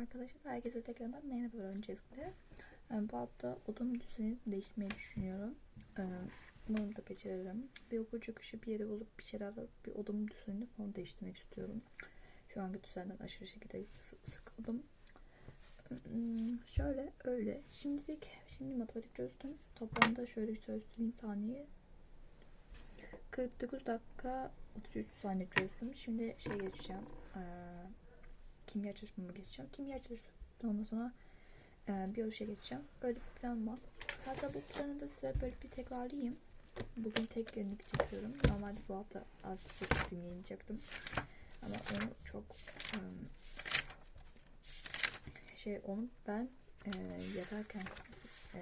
arkadaşlar. Herkese tekrardan merhaba öncelikle. Yani bu hafta odamın düzenini değiştirmeyi düşünüyorum. Ee, Umarım da beceririm. Bir okul çıkışı bir yere bulup bir şeyler bir odamın düzenini falan değiştirmek istiyorum. Şu anki düzenden aşırı şekilde sı- sıkıldım. Hmm, Şöyle öyle. Şimdilik şimdi matematik çözdüm. Toplamda şöyle çözdüğüm taneyi 49 dakika 33 saniye çözdüm. Şimdi şey geçeceğim. Ee, kimya çalışmama geçeceğim. Kimya çalıştıktan ondan sonra e, biyolojiye geçeceğim. Öyle bir plan var. Hatta bu planı da size böyle bir tekrarlayayım. Bugün tek günlük çekiyorum. Normalde bu hafta az çektim yayınlayacaktım. Ama onu çok e, şey onu ben e, yaparken e,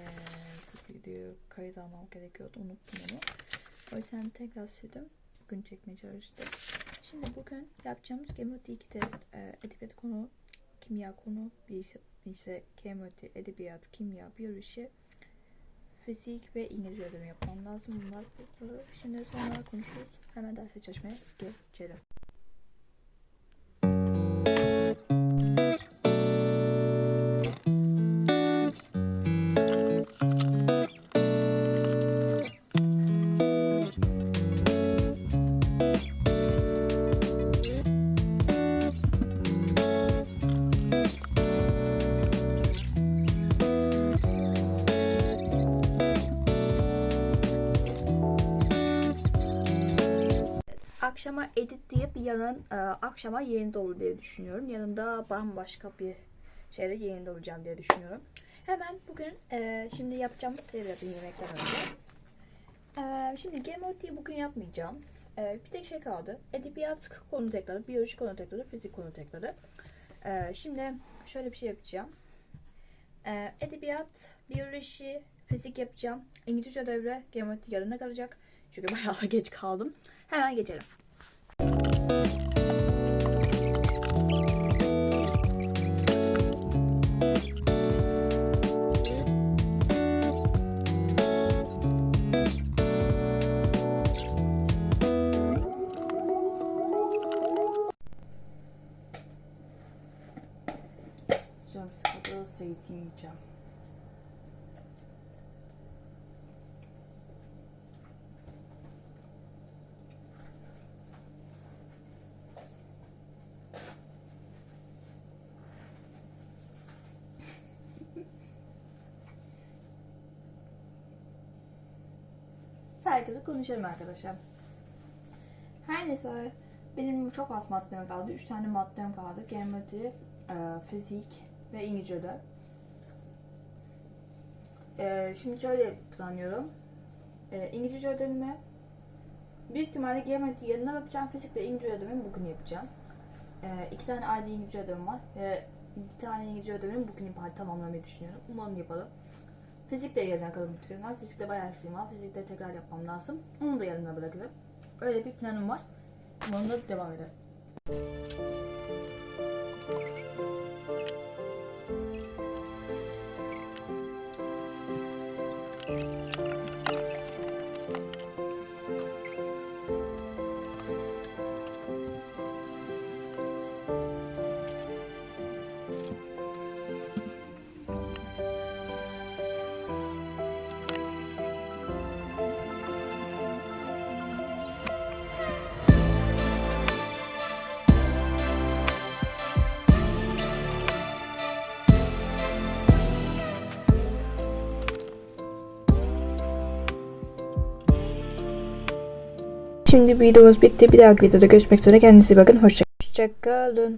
video kayıt almam gerekiyordu. Unuttum onu. O yüzden tekrar sildim. Bugün çekmeye çalıştım. Şimdi bugün yapacağımız Gemoti 2 test. E, konu, kimya konu, bir ise Gemoti, edebiyat, kimya, biyoloji, fizik ve İngilizce ödemi yapmam lazım. Bunlar şimdi sonra konuşuruz. Hemen derse çalışmaya geçelim. Akşama edit deyip yarın e, akşama yayında olur diye düşünüyorum. Yarın da bambaşka bir şeyle yayında olacağım diye düşünüyorum. Hemen bugün e, şimdi yapacağımız şeyleri yemekten önce. E, şimdi GMOT'yi bugün yapmayacağım. E, bir tek şey kaldı. Edebiyat konu tekrarı, biyoloji konu tekrarı, fizik konu tekrarı. E, şimdi şöyle bir şey yapacağım. E, edebiyat, biyoloji, fizik yapacağım. İngilizce ödevle GMOT yarına kalacak. Çünkü bayağı geç kaldım. Hemen geçelim. Canım sıkıldı. Zeytin yiyeceğim. Saygılı konuşalım arkadaşlar. Her neyse benim çok az maddem kaldı. 3 tane maddem kaldı. Geometri, e, fizik ve İngilizce'de. E, şimdi şöyle planlıyorum. E, İngilizce ödevimi büyük ihtimalle geometri yerine bakacağım. Fizik ve İngilizce ödevimi bugün yapacağım. E, iki tane ayrı İngilizce ödevim var. E, bir tane İngilizce ödevimi bugün yapar, tamamlamayı düşünüyorum. Umarım yaparım. Fizik de yarına kadar bitiriyorum. Fizikte bayağı eksiğim var. Fizikte tekrar yapmam lazım. Onu da yarına bırakırım. Öyle bir planım var. Da devam eder. Şimdi videomuz bitti. Bir dahaki videoda görüşmek üzere. Kendinize bakın. Hoşça- Hoşçakalın.